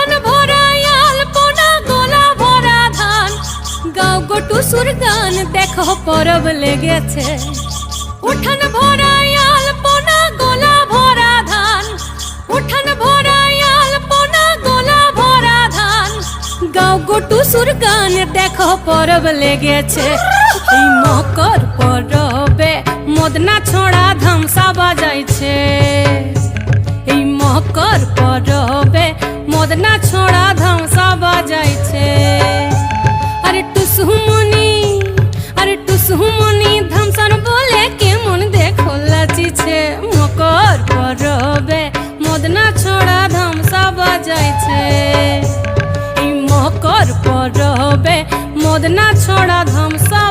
উঠান ভরা আলপনা, গোলা ভরা ধান। গাও সুর গান, দেখো পরব লেগেছে। উঠান ভরা আলপনা, গোলা ভরা ধান। উঠান ভরা আলপনা, গোলা ভরা ধান। গাও গটু সুর গান, দেখো পরব লেগেছে। এই মকর পরবে, মদনা ছড়া ধামসা বাজাইছে। মদনা ছড়া ধামসা বাজাইছে আরে টুসুমনি আরে টুসুমনি ধামসান বলে কেমন দেখো লাচিছে মকর পরবে মদনা ছড়া ধামসা বাজাইছে এই মকর পরবে মদনা ছড়া ধামসা